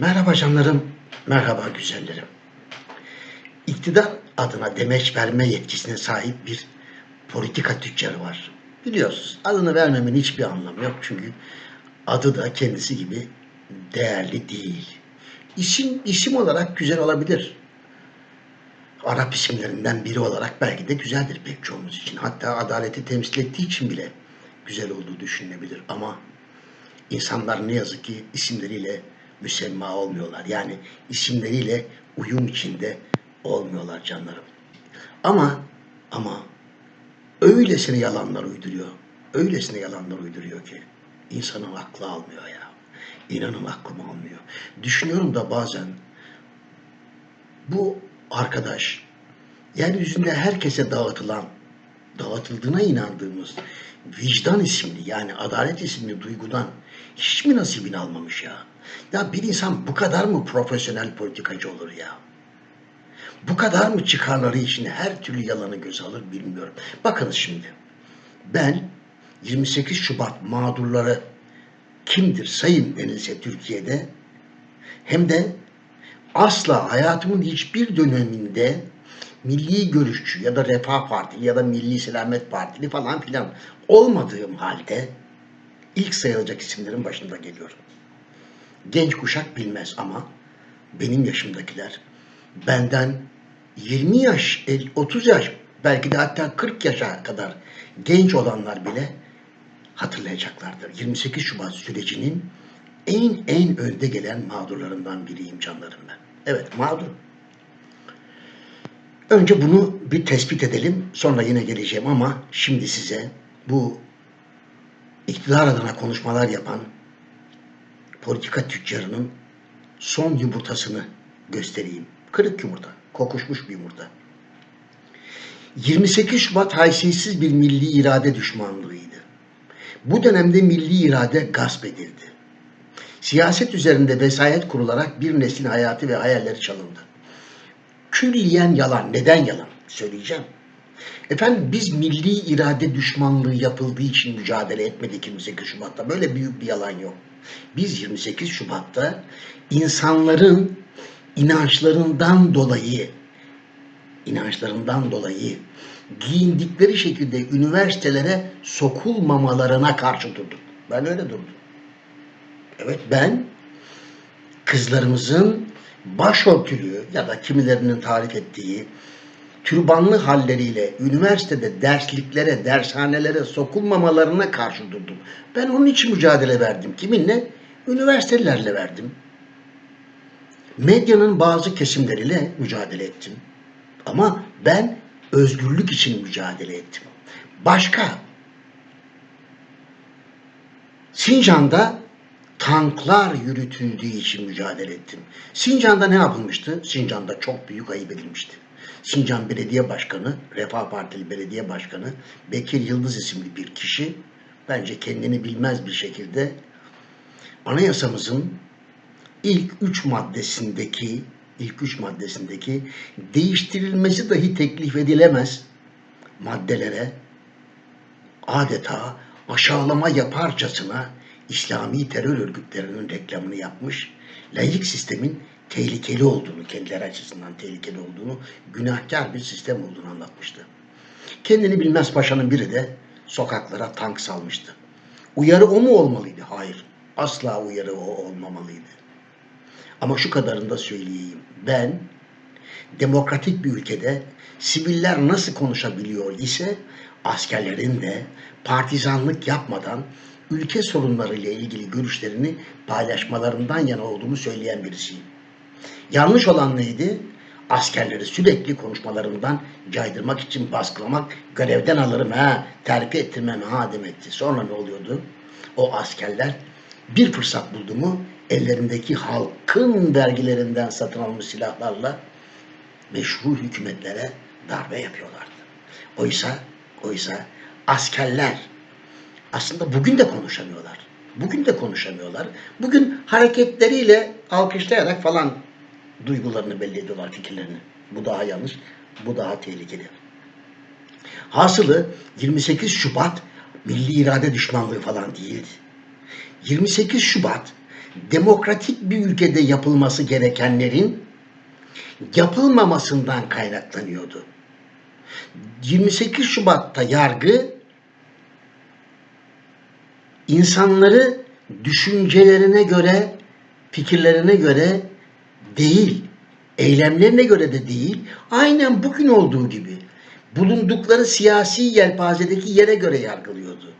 Merhaba canlarım, merhaba güzellerim. İktidar adına demeç verme yetkisine sahip bir politika tüccarı var. Biliyorsunuz adını vermemin hiçbir anlamı yok çünkü adı da kendisi gibi değerli değil. İsim, isim olarak güzel olabilir. Arap isimlerinden biri olarak belki de güzeldir pek çoğumuz için. Hatta adaleti temsil ettiği için bile güzel olduğu düşünülebilir. Ama insanlar ne yazık ki isimleriyle müsemma olmuyorlar. Yani isimleriyle uyum içinde olmuyorlar canlarım. Ama ama öylesine yalanlar uyduruyor. Öylesine yalanlar uyduruyor ki insanın aklı almıyor ya. İnanın aklım almıyor. Düşünüyorum da bazen bu arkadaş yeryüzünde herkese dağıtılan, dağıtıldığına inandığımız vicdan isimli yani adalet isimli duygudan hiç mi nasibini almamış ya? Ya bir insan bu kadar mı profesyonel politikacı olur ya? Bu kadar mı çıkarları için her türlü yalanı göze alır bilmiyorum. Bakınız şimdi. Ben 28 Şubat mağdurları kimdir sayın denilse Türkiye'de hem de asla hayatımın hiçbir döneminde milli görüşçü ya da Refah Partili ya da Milli Selamet Partili falan filan olmadığım halde ilk sayılacak isimlerin başında geliyorum. Genç kuşak bilmez ama benim yaşımdakiler benden 20 yaş, 50, 30 yaş belki de hatta 40 yaşa kadar genç olanlar bile hatırlayacaklardır. 28 Şubat sürecinin en en önde gelen mağdurlarından biriyim canlarım ben. Evet mağdurum. Önce bunu bir tespit edelim. Sonra yine geleceğim ama şimdi size bu iktidar adına konuşmalar yapan politika tüccarının son yumurtasını göstereyim. Kırık yumurta, kokuşmuş bir yumurta. 28 Şubat haysiyetsiz bir milli irade düşmanlığıydı. Bu dönemde milli irade gasp edildi. Siyaset üzerinde vesayet kurularak bir neslin hayatı ve hayalleri çalındı. Külliyen yalan. Neden yalan? Söyleyeceğim. Efendim biz milli irade düşmanlığı yapıldığı için mücadele etmedik 28 Şubat'ta. Böyle büyük bir yalan yok. Biz 28 Şubat'ta insanların inançlarından dolayı inançlarından dolayı giyindikleri şekilde üniversitelere sokulmamalarına karşı durduk. Ben öyle durdum. Evet ben kızlarımızın başörtülü ya da kimilerinin tarif ettiği türbanlı halleriyle üniversitede dersliklere, dershanelere sokulmamalarına karşı durdum. Ben onun için mücadele verdim. Kiminle? Üniversitelerle verdim. Medyanın bazı kesimleriyle mücadele ettim. Ama ben özgürlük için mücadele ettim. Başka Sincan'da tanklar yürütüldüğü için mücadele ettim. Sincan'da ne yapılmıştı? Sincan'da çok büyük ayıp edilmişti. Sincan Belediye Başkanı, Refah Partili Belediye Başkanı Bekir Yıldız isimli bir kişi bence kendini bilmez bir şekilde anayasamızın ilk üç maddesindeki ilk üç maddesindeki değiştirilmesi dahi teklif edilemez maddelere adeta aşağılama yaparcasına İslami terör örgütlerinin reklamını yapmış, layık sistemin tehlikeli olduğunu, kendileri açısından tehlikeli olduğunu, günahkar bir sistem olduğunu anlatmıştı. Kendini bilmez paşanın biri de sokaklara tank salmıştı. Uyarı o mu olmalıydı? Hayır. Asla uyarı o olmamalıydı. Ama şu kadarını da söyleyeyim. Ben demokratik bir ülkede siviller nasıl konuşabiliyor ise askerlerin de partizanlık yapmadan ülke sorunlarıyla ilgili görüşlerini paylaşmalarından yana olduğumu söyleyen birisiyim. Yanlış olan neydi? Askerleri sürekli konuşmalarından caydırmak için baskılamak, görevden alırım ha, terfi ettirmem ha demekti. Sonra ne oluyordu? O askerler bir fırsat buldu mu ellerindeki halkın vergilerinden satın almış silahlarla meşru hükümetlere darbe yapıyorlardı. Oysa, oysa askerler aslında bugün de konuşamıyorlar. Bugün de konuşamıyorlar. Bugün hareketleriyle alkışlayarak falan duygularını belli ediyorlar fikirlerini. Bu daha yanlış, bu daha tehlikeli. Hasılı 28 Şubat milli irade düşmanlığı falan değildi. 28 Şubat demokratik bir ülkede yapılması gerekenlerin yapılmamasından kaynaklanıyordu. 28 Şubat'ta yargı insanları düşüncelerine göre, fikirlerine göre değil, eylemlerine göre de değil, aynen bugün olduğu gibi bulundukları siyasi yelpazedeki yere göre yargılıyordu.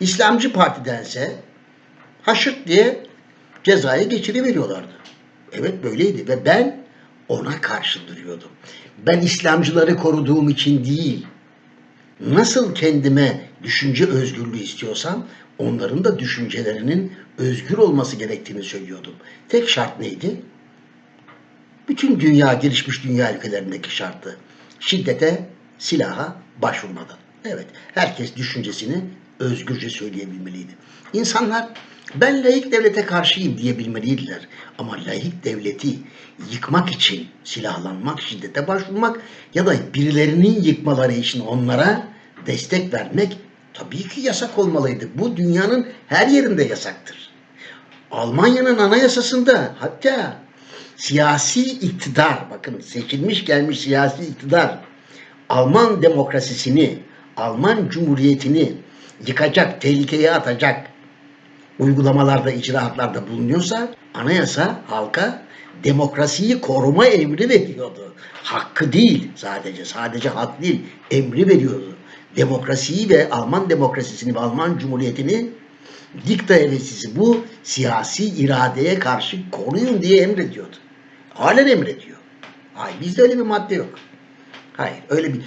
İslamcı partidense haşırt diye cezayı geçiriveriyorlardı. Evet böyleydi ve ben ona karşı duruyordum. Ben İslamcıları koruduğum için değil, nasıl kendime düşünce özgürlüğü istiyorsam onların da düşüncelerinin özgür olması gerektiğini söylüyordum. Tek şart neydi? Bütün dünya, gelişmiş dünya ülkelerindeki şartı. Şiddete, silaha başvurmadan. Evet, herkes düşüncesini özgürce söyleyebilmeliydi. İnsanlar ben layık devlete karşıyım diyebilmeliydiler. Ama layık devleti yıkmak için silahlanmak, şiddete başvurmak ya da birilerinin yıkmaları için onlara destek vermek tabii ki yasak olmalıydı. Bu dünyanın her yerinde yasaktır. Almanya'nın anayasasında hatta siyasi iktidar, bakın seçilmiş gelmiş siyasi iktidar Alman demokrasisini, Alman cumhuriyetini yıkacak, tehlikeye atacak uygulamalarda, icraatlarda bulunuyorsa anayasa halka demokrasiyi koruma emri veriyordu. Hakkı değil sadece, sadece hak değil, emri veriyordu. Demokrasiyi ve Alman demokrasisini ve Alman cumhuriyetini dikta hevesisi bu siyasi iradeye karşı koruyun diye emrediyordu. Halen emrediyor. Hayır bizde öyle bir madde yok. Hayır öyle bir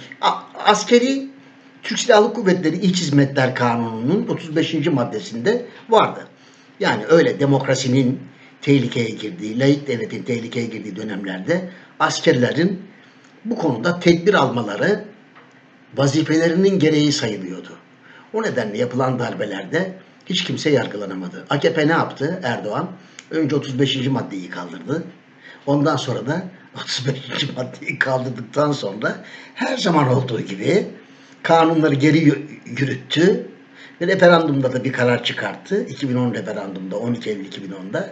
askeri Türk Silahlı Kuvvetleri İç Hizmetler Kanunu'nun 35. maddesinde vardı. Yani öyle demokrasinin tehlikeye girdiği, layık devletin tehlikeye girdiği dönemlerde askerlerin bu konuda tedbir almaları vazifelerinin gereği sayılıyordu. O nedenle yapılan darbelerde hiç kimse yargılanamadı. AKP ne yaptı Erdoğan? Önce 35. maddeyi kaldırdı. Ondan sonra da 35. maddeyi kaldırdıktan sonra her zaman olduğu gibi kanunları geri yü- yürüttü ve referandumda da bir karar çıkarttı. 2010 referandumda 12 Eylül 2010'da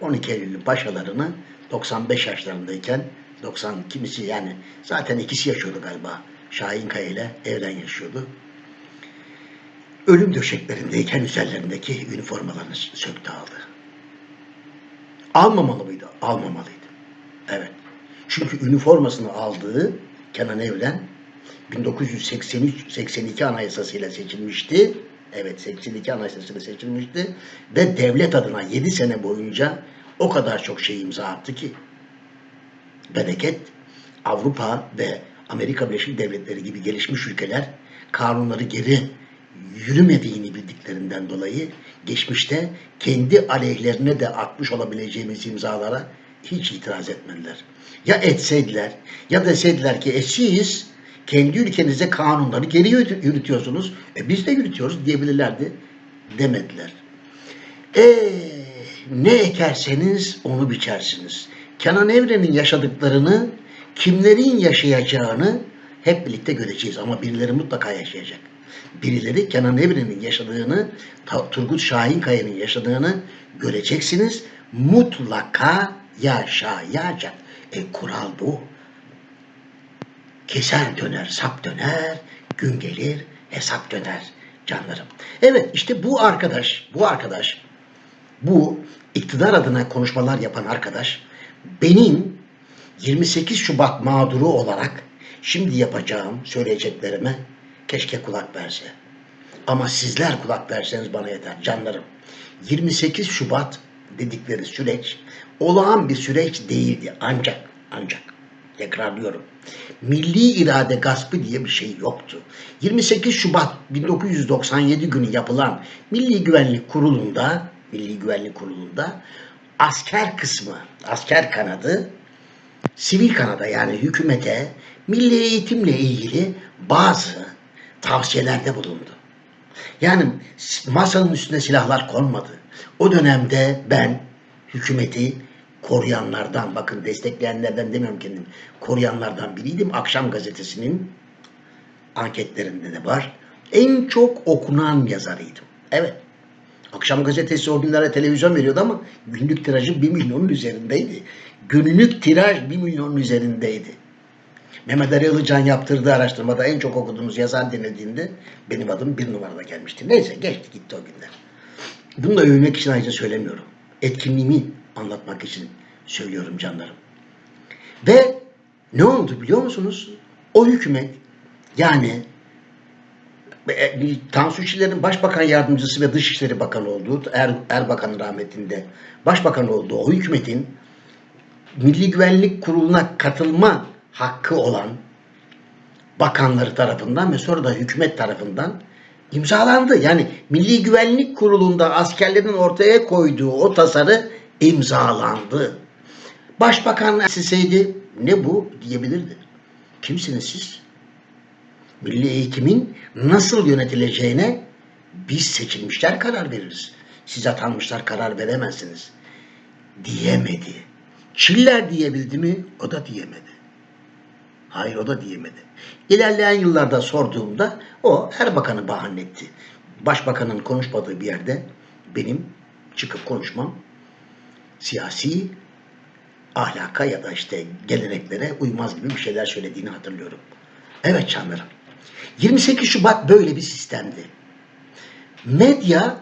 12 Eylül paşalarını 95 yaşlarındayken 90 kimisi yani zaten ikisi yaşıyordu galiba. Şahin Kaya ile Evren yaşıyordu. Ölüm döşeklerindeyken üzerlerindeki üniformalarını söktü aldı. Almamalı mıydı? Almamalıydı. Evet. Çünkü üniformasını aldığı Kenan Evren 1983-82 anayasasıyla seçilmişti. Evet 82 anayasasıyla seçilmişti. Ve devlet adına 7 sene boyunca o kadar çok şey imza attı ki bereket Avrupa ve Amerika Birleşik Devletleri gibi gelişmiş ülkeler kanunları geri yürümediğini bildiklerinden dolayı geçmişte kendi aleyhlerine de atmış olabileceğimiz imzalara hiç itiraz etmediler. Ya etseydiler ya deseydiler ki e siz kendi ülkenize kanunları geri yürüt- yürütüyorsunuz. E biz de yürütüyoruz diyebilirlerdi. Demediler. E ne ekerseniz onu biçersiniz. Kenan Evren'in yaşadıklarını, kimlerin yaşayacağını hep birlikte göreceğiz. Ama birileri mutlaka yaşayacak. Birileri Kenan Evren'in yaşadığını, Turgut Şahinkaya'nın yaşadığını göreceksiniz. Mutlaka yaşayacak. E kural bu. Keser döner, sap döner, gün gelir, hesap döner canlarım. Evet işte bu arkadaş, bu arkadaş, bu iktidar adına konuşmalar yapan arkadaş benim 28 Şubat mağduru olarak şimdi yapacağım söyleyeceklerime keşke kulak verse. Ama sizler kulak verseniz bana yeter canlarım. 28 Şubat dedikleri süreç olağan bir süreç değildi ancak ancak tekrarlıyorum. Milli irade gaspı diye bir şey yoktu. 28 Şubat 1997 günü yapılan Milli Güvenlik Kurulu'nda Milli Güvenlik Kurulu'nda asker kısmı, asker kanadı sivil kanada yani hükümete milli eğitimle ilgili bazı tavsiyelerde bulundu. Yani masanın üstüne silahlar konmadı. O dönemde ben hükümeti koruyanlardan, bakın destekleyenlerden demiyorum kendim, koruyanlardan biriydim. Akşam gazetesinin anketlerinde de var. En çok okunan yazarıydım. Evet. Akşam gazetesi o günlere televizyon veriyordu ama günlük tirajı 1 milyonun üzerindeydi. Günlük tiraj 1 milyonun üzerindeydi. Mehmet Ali Ilıcan yaptırdığı araştırmada en çok okuduğunuz yazar denildiğinde benim adım bir numarada gelmişti. Neyse geçti gitti o günler. Bunu da övmek için ayrıca söylemiyorum. Etkinliğimi anlatmak için söylüyorum canlarım. Ve ne oldu biliyor musunuz? O hükümet yani e, Tansu Çiller'in Başbakan Yardımcısı ve Dışişleri Bakanı olduğu, er, Erbakan'ın rahmetinde Başbakan olduğu o hükümetin Milli Güvenlik Kurulu'na katılma hakkı olan bakanları tarafından ve sonra da hükümet tarafından imzalandı. Yani Milli Güvenlik Kurulu'nda askerlerin ortaya koyduğu o tasarı imzalandı. Başbakan sizseydi ne bu diyebilirdi. Kimsiniz siz? Milli eğitimin nasıl yönetileceğine biz seçilmişler karar veririz. Siz atanmışlar karar veremezsiniz. Diyemedi. Çiller diyebildi mi? O da diyemedi. Hayır o da diyemedi. İlerleyen yıllarda sorduğumda o Erbakan'ı bahane etti. Başbakanın konuşmadığı bir yerde benim çıkıp konuşmam siyasi ahlaka ya da işte geleneklere uymaz gibi bir şeyler söylediğini hatırlıyorum. Evet canlarım. 28 Şubat böyle bir sistemdi. Medya,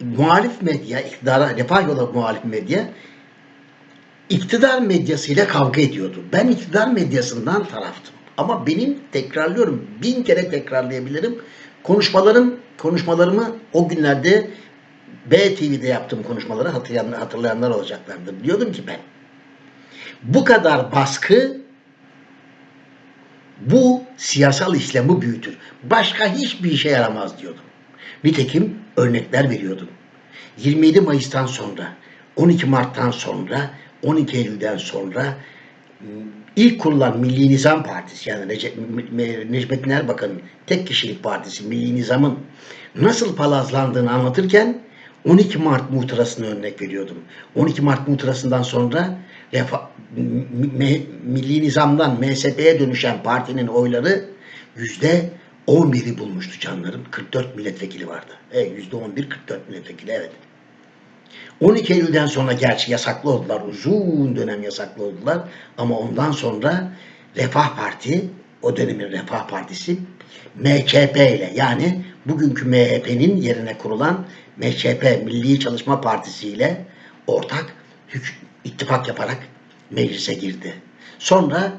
muhalif medya, iktidara, refah yolu muhalif medya iktidar medyasıyla kavga ediyordu. Ben iktidar medyasından taraftım. Ama benim tekrarlıyorum, bin kere tekrarlayabilirim. Konuşmalarım, konuşmalarımı o günlerde BTV'de yaptığım konuşmaları hatırlayanlar, hatırlayanlar olacaklardır. Diyordum ki ben, bu kadar baskı bu siyasal İslam'ı büyütür. Başka hiçbir işe yaramaz diyordum. Nitekim örnekler veriyordum. 27 Mayıs'tan sonra, 12 Mart'tan sonra, 12 Eylül'den sonra ilk kurulan Milli Nizam Partisi yani Me- Necmettin Erbakan'ın tek kişilik partisi Milli Nizam'ın nasıl palazlandığını anlatırken 12 Mart muhtırasını örnek veriyordum. 12 Mart muhtırasından sonra Refa- M- M- Milli Nizam'dan MSP'ye dönüşen partinin oyları yüzde 11'i bulmuştu canlarım. 44 milletvekili vardı. Yüzde 11 44 milletvekili evet. 12 Eylül'den sonra gerçi yasaklı oldular. Uzun dönem yasaklı oldular. Ama ondan sonra Refah Parti, o dönemin Refah Partisi MÇP ile yani bugünkü MHP'nin yerine kurulan MÇP Milli Çalışma Partisi ile ortak ittifak yaparak meclise girdi. Sonra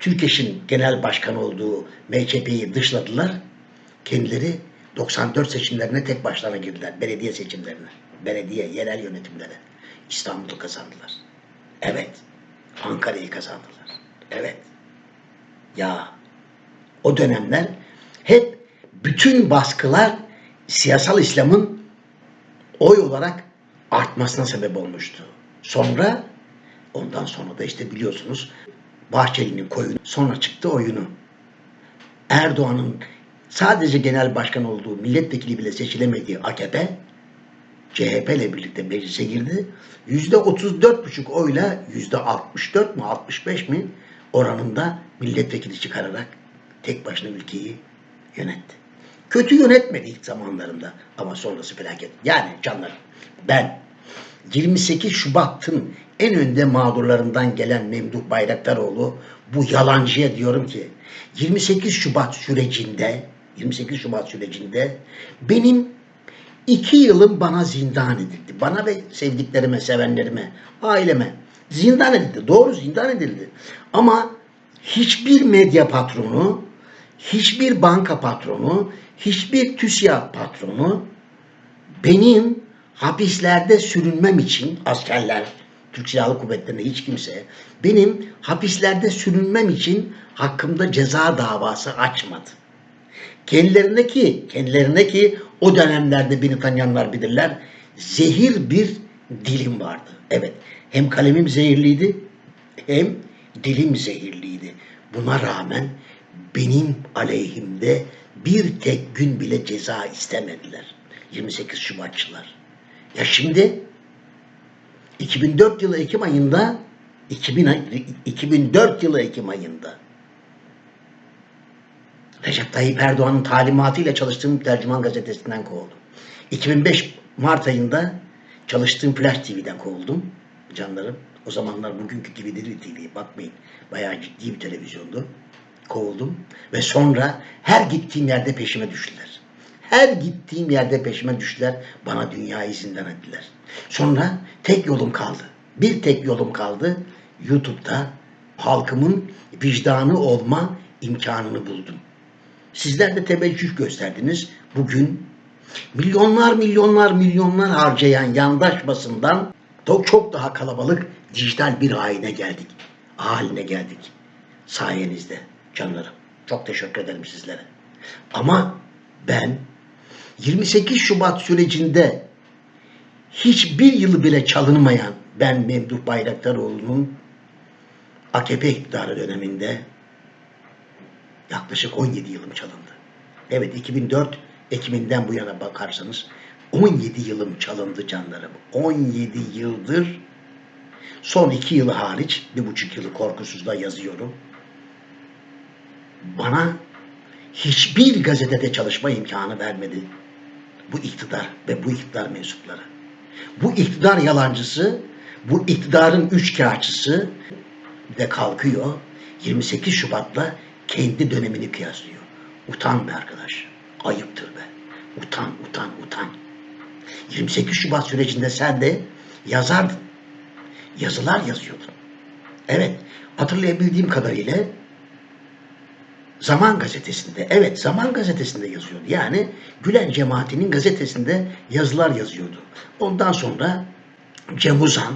Türkeş'in genel başkanı olduğu MÇP'yi dışladılar. Kendileri 94 seçimlerine tek başlarına girdiler. Belediye seçimlerine. Belediye, yerel yönetimlere. İstanbul'u kazandılar. Evet. Ankara'yı kazandılar. Evet. Ya o dönemler hep bütün baskılar siyasal İslam'ın oy olarak artmasına sebep olmuştu. Sonra ondan sonra da işte biliyorsunuz Bahçeli'nin koyunu sonra çıktı oyunu. Erdoğan'ın sadece genel başkan olduğu milletvekili bile seçilemediği AKP CHP ile birlikte meclise girdi. Yüzde 34,5 oyla yüzde 64 mu 65 mi oranında milletvekili çıkararak tek başına ülkeyi yönetti. Kötü yönetmedi ilk zamanlarında ama sonrası felaket. Yani canlarım ben 28 Şubat'ın en önde mağdurlarından gelen Memduh Bayraktaroğlu bu yalancıya diyorum ki 28 Şubat sürecinde 28 Şubat sürecinde benim iki yılım bana zindan edildi. Bana ve sevdiklerime, sevenlerime, aileme zindan edildi. Doğru zindan edildi. Ama hiçbir medya patronu, hiçbir banka patronu, hiçbir TÜSİAD patronu benim hapislerde sürünmem için askerler, Türk Silahlı Kuvvetleri'nde hiç kimse benim hapislerde sürünmem için hakkımda ceza davası açmadı. Kendilerine ki, kendilerine ki o dönemlerde beni tanıyanlar bilirler. Zehir bir dilim vardı. Evet, hem kalemim zehirliydi hem dilim zehirliydi. Buna rağmen benim aleyhimde bir tek gün bile ceza istemediler. 28 Şubatçılar. Ya şimdi 2004 yılı Ekim ayında 2000, ay- 2004 yılı Ekim ayında Recep Tayyip Erdoğan'ın talimatıyla çalıştığım tercüman gazetesinden kovuldum. 2005 Mart ayında çalıştığım Flash TV'den kovuldum canlarım. O zamanlar bugünkü gibi değil TV bakmayın. Bayağı ciddi bir televizyondu. Kovuldum ve sonra her gittiğim yerde peşime düştüler. Her gittiğim yerde peşime düştüler. Bana dünyayı zindan ettiler. Sonra tek yolum kaldı. Bir tek yolum kaldı. YouTube'da halkımın vicdanı olma imkanını buldum. Sizler de teveccüh gösterdiniz. Bugün milyonlar milyonlar milyonlar harcayan yandaş basından çok, daha kalabalık dijital bir haline geldik. Haline geldik. Sayenizde canlarım. Çok teşekkür ederim sizlere. Ama ben 28 Şubat sürecinde hiçbir yılı bile çalınmayan ben Memduh Bayraktaroğlu'nun AKP iktidarı döneminde yaklaşık 17 yılım çalındı. Evet 2004 Ekim'inden bu yana bakarsanız 17 yılım çalındı canlarım. 17 yıldır son 2 yılı hariç bir buçuk yılı korkusuzda yazıyorum. Bana hiçbir gazetede çalışma imkanı vermedi bu iktidar ve bu iktidar mensupları. Bu iktidar yalancısı, bu iktidarın üçkağıtçısı bir de kalkıyor 28 Şubat'la kendi dönemini kıyaslıyor. Utan be arkadaş. Ayıptır be. Utan, utan, utan. 28 Şubat sürecinde sen de yazardın. Yazılar yazıyordun. Evet, hatırlayabildiğim kadarıyla Zaman gazetesinde, evet Zaman gazetesinde yazıyordu. Yani Gülen cemaatinin gazetesinde yazılar yazıyordu. Ondan sonra Cem Uzan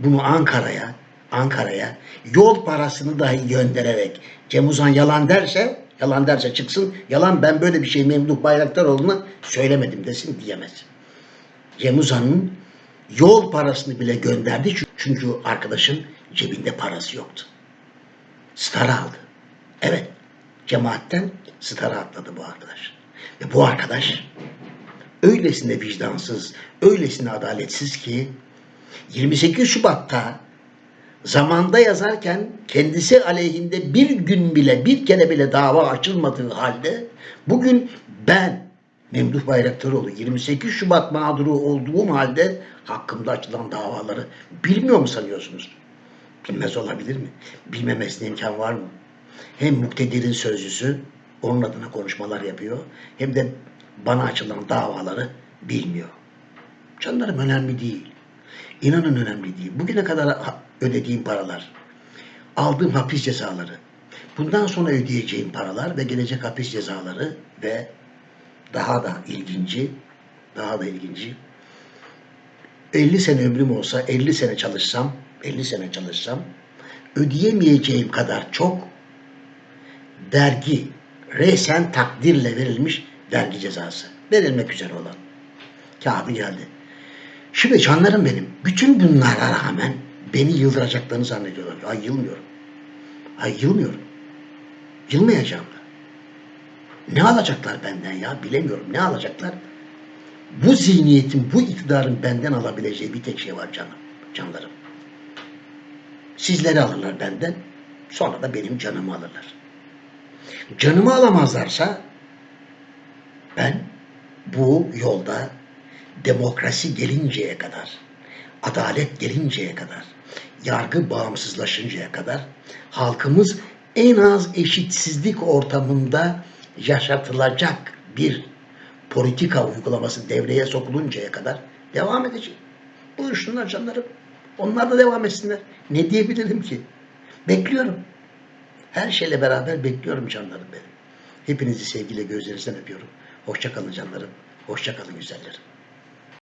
bunu Ankara'ya, Ankara'ya yol parasını dahi göndererek Cem Uzan yalan derse, yalan derse çıksın, yalan ben böyle bir şey Memduh Bayraktaroğlu'na söylemedim desin diyemez. Cem Uzan'ın yol parasını bile gönderdi çünkü arkadaşın cebinde parası yoktu. Star aldı. Evet, cemaatten stara atladı bu arkadaş. Ve bu arkadaş öylesine vicdansız, öylesine adaletsiz ki 28 Şubat'ta zamanda yazarken kendisi aleyhinde bir gün bile bir kere bile dava açılmadığı halde bugün ben Memduh Bayraktaroğlu 28 Şubat mağduru olduğum halde hakkımda açılan davaları bilmiyor mu sanıyorsunuz? Bilmez olabilir mi? Bilmemesine imkan var mı? Hem muktedirin sözcüsü onun adına konuşmalar yapıyor hem de bana açılan davaları bilmiyor. Canlarım önemli değil. İnanın önemli değil. Bugüne kadar ödediğim paralar, aldığım hapis cezaları, bundan sonra ödeyeceğim paralar ve gelecek hapis cezaları ve daha da ilginci, daha da ilginci 50 sene ömrüm olsa 50 sene çalışsam 50 sene çalışsam ödeyemeyeceğim kadar çok vergi resen takdirle verilmiş vergi cezası verilmek üzere olan kağıdı geldi. Şimdi canlarım benim bütün bunlara rağmen beni yıldıracaklarını zannediyorlar. Ay yılmıyorum. Ay yılmıyorum. Yılmayacağım da. Ne alacaklar benden ya bilemiyorum. Ne alacaklar? Bu zihniyetin, bu iktidarın benden alabileceği bir tek şey var canım, canlarım. Sizleri alırlar benden, sonra da benim canımı alırlar. Canımı alamazlarsa ben bu yolda demokrasi gelinceye kadar, adalet gelinceye kadar, yargı bağımsızlaşıncaya kadar halkımız en az eşitsizlik ortamında yaşatılacak bir politika uygulaması devreye sokuluncaya kadar devam edecek. Buyursunlar canlarım. Onlar da devam etsinler. Ne diyebilirim ki? Bekliyorum. Her şeyle beraber bekliyorum canlarım benim. Hepinizi sevgiyle gözlerinizden öpüyorum. Hoşça kalın canlarım. Hoşça kalın güzellerim.